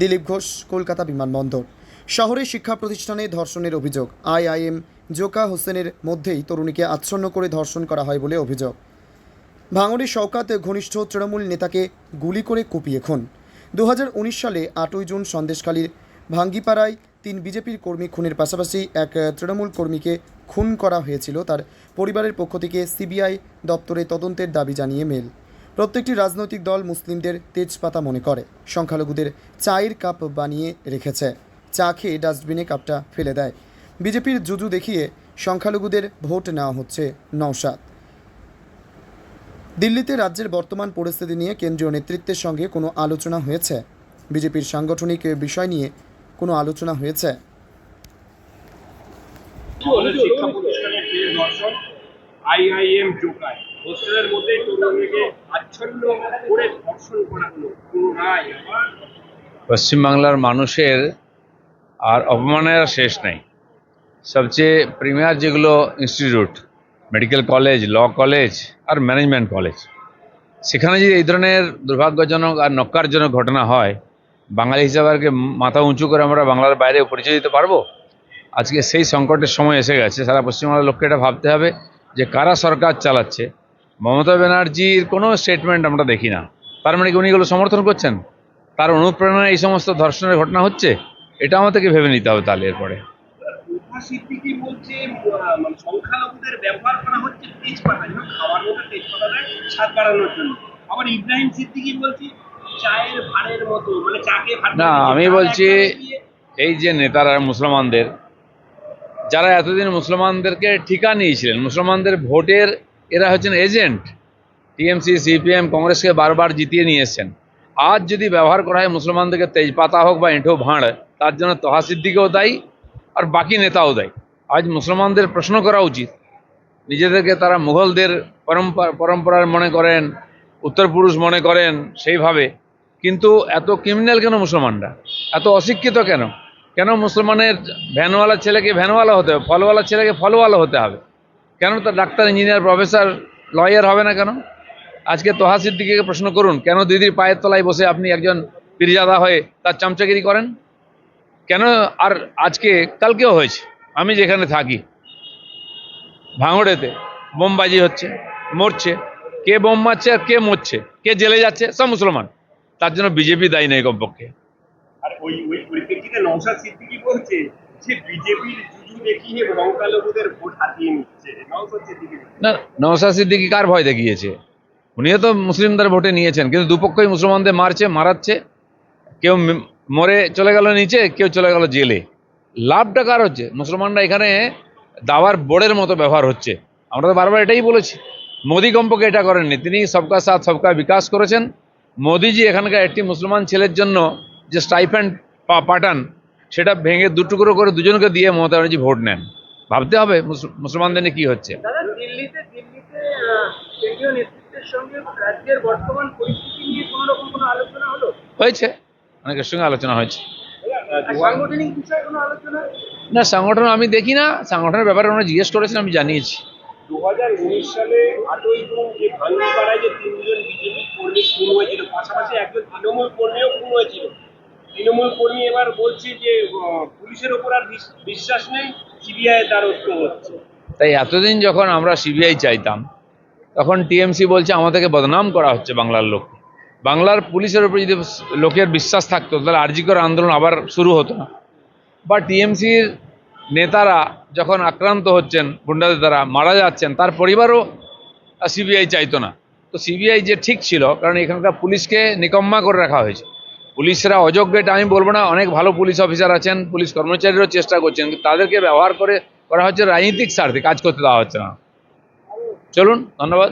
দিলীপ ঘোষ, কলকাতা বিমানবন্দর। শহরে শিক্ষা প্রতিষ্ঠানে ধর্ষণের অভিযোগ। আইআইএম জোকা হোসেনের মধ্যেই তরুণীকে আচ্ছন্ন করে ধর্ষণ করা হয় বলে অভিযোগ। ভাঙড়ে শওকাত ঘনিষ্ঠ তৃণমূল নেতাকে গুলি করে কুপিয়ে খুন। দু হাজার উনিশ সালে আটই জুন সন্দেশখালীর ভাঙ্গিপাড়ায় তিন বিজেপির কর্মী খুনের পাশাপাশি এক তৃণমূল কর্মীকে খুন করা হয়েছিল তার পরিবারের পক্ষ থেকে সিবিআই দপ্তরে তদন্তের দাবি জানিয়ে মেল। প্রত্যেকটি রাজনৈতিক দল মুসলিমদের তেজপাতা মনে করে। সংখ্যালঘুদের চায়ের কাপ বানিয়ে রেখেছে। চা খেয়ে ডাস্টবিনে কাপটা ফেলে দেয়। বিজেপির জুজু দেখিয়ে সংখ্যালঘুদের ভোট নেওয়া হচ্ছে নওশাদ। দিল্লিতে রাজ্যের বর্তমান পরিস্থিতি নিয়ে কেন্দ্রীয় নেতৃত্বের সঙ্গে কোনো আলোচনা হয়েছে? বিজেপির সাংগঠনিক বিষয় নিয়ে কোনো আলোচনা হয়েছে? আইআইএম জোকায় হোস্টেলের মধ্যে তরুণীকে আচ্ছন্ন করে ধর্ষণ করা হলো কোনো রায় আবার পশ্চিমবাংলার মানুষের আর অপমানের শেষ নেই। সবচেয়ে প্রিমিয়ার যেগুলো institute medical college law college আর ম্যানেজমেন্ট কলেজ সেখানে যদি এই ধরনের দুর্ভাগ্যজনক আর নক্কারজনক ঘটনা হয়, বাঙালি হিসাবে আর মাথা উঁচু করে আমরা বাংলার বাইরে পরিচয় দিতে পারব? আজকে সেই সংকটের সময় এসে গেছে, সারা পশ্চিমবাংলার লোককে এটা ভাবতে হবে যে কারা সরকার চালাচ্ছে? মমতা ব্যানার্জির কোনো স্টেটমেন্ট আমরা দেখি না। তার মানে কি উনি এগুলো সমর্থন করছেন? তার অনুপ্রেরণায় এই সমস্ত ধর্ষণের ঘটনা হচ্ছে? এটা আমাদেরকে ভেবে নিতে হবে তাহলে এরপরে। মানে মানে না আমি বলছি এই যে নেতারা মুসলমানদের যারা এতদিন মুসলমানদেরকে ঠিকা নিয়েছিলেন মুসলমানদের ভোটের এরা হচ্ছেন এজেন্ট। টিএমসি, সিপিএম, কংগ্রেসকে বারবার জিতিয়ে নিয়ে এসছেন। আজ যদি ব্যবহার করা হয় মুসলমানদেরকে তেজপাতা হোক বা এঁঠো ভাঁড়, তার জন্য তহাসিদ্দিকেও দায়ী আর বাকি নেতাও দায়ী। আজ মুসলমানদের প্রশ্ন করা উচিত। নিজেদেরকে তারা মুঘলদের পরম্পরা, পরম্পরার মনে করেন উত্তর পুরুষ মনে করেন সেইভাবে। কিন্তু এত ক্রিমিনাল কেন মুসলমানরা? এত অশিক্ষিত কেন? কেন মুসলমানের ভ্যানওয়ালা ছেলেকে ভ্যানওয়ালা হতে হবে ফলওয়ালা ছেলেকে ফলওয়ালা হতে হবে? কেন তার ডাক্তার ইঞ্জিনিয়ার প্রফেসর লয়ার হবে না কেন? আজকে তোহা সিদ্দিকে প্রশ্ন করুন, কেন দিদির পায়ের তলায় বসে আপনি একজন পীরজাদা হয়ে তার চামচাগিরি করেন? কেন আর আজকে, কালকেও হয়েছে, আমি যেখানে থাকি, ভাঙড়েতে, বোমবাজি হচ্ছে, মরছে, কে বোম মারছে আর কে মরছে, কে জেলে যাচ্ছে, সব মুসলমান। তার জন্য বিজেপি দায়ী নেই কমপক্ষে। আর ওই ওই পরিপ্রেক্ষিতে নওশাদ সিদ্দিকি বলছে যে বিজেপির না নওশাদ সিদ্দিকি কার ভয় দেখিয়েছে? উনিও তো মুসলিমদের ভোটে নিয়েছেন, কিন্তু দুপক্ষই মুসলমানদের মারছে, মারাচ্ছে। কেউ মরে চলে গেল নিচে, কেউ চলে গেল জেলে। লাভটা কার হচ্ছে? মুসলমানরা এখানে দাওয়ার বোর্ডের মতো ব্যবহার হচ্ছে। আমরা তো বারবার এটাই বলেছি। মোদি কম্পকে এটা করেননি। তিনি সবকা সাথ সবকা বিকাশ করেছেন। মোদিজি এখানকার একটি মুসলমান ছেলের জন্য যে স্টাইফ্যান্ড পাঠান সেটা ভেঙে দুটুকরো করে দুজনকে দিয়ে মমতা ব্যানার্জি ভোট নেন। ভাবতে হবে মুসলমানদের নিয়ে কী হচ্ছে। দাদা দিল্লিতে দিল্লিতে আহ, কেন্দ্রীয় নেতৃত্বের সঙ্গে রাজ্যের বর্তমান পরিস্থিতি নিয়ে কোনো রকম কোনো আলোচনা হলো? হয়েছে অনেকের সঙ্গে আলোচনা হয়েছে। আর সাংগঠনিক বিষয়ে কোনো আলোচনা? না সংগঠন আমি দেখি না সংগঠনের ব্যাপারে ওনারা জিজ্ঞেস করেছেন আমি জানিয়েছি। দু হাজার উনিশ সালে আটই জুন যে ভাঙ্গিপাড়ায় যে তিনজন বিজেপি কর্মী খুন হয়েছিল পাশাপাশি একজন তৃণমূল কর্মীও খুন হয়েছিল তৃণমূল কর্মী এবার বলছে যে পুলিশের ওপর আর বিশ্বাস নেই, সিবিআই দ্বারস্থ হচ্ছে তাই এতদিন যখন আমরা সিবিআই চাইতাম, তখন টিএমসি বলছে আমাদেরকে বদনাম করা হচ্ছে বাংলার লোক বাংলার পুলিশের উপর যদি লোকের বিশ্বাস থাকতো, তাহলে আরজিকর আন্দোলন আবার শুরু হতো না। বা টিএমসির নেতারা যখন আক্রান্ত হচ্ছেন, গুন্ডাদের দ্বারা মারা যাচ্ছেন, তার পরিবারও সিবিআই চাইতো না। তো সিবিআই যে ঠিক ছিল, কারণ এখানকার পুলিশকে নিকম্মা করে রাখা হয়েছে। পুলিশরা অযোগ্য, এটা আমি বলব না, অনেক ভালো পুলিশ অফিসার আছেন, পুলিশ কর্মচারীরাও চেষ্টা করছেন তাদেরকে ব্যবহার করে করা হচ্ছে রাজনীতিক স্বার্থে, কাজ করতে দেওয়া হচ্ছে না। চলুন, ধন্যবাদ।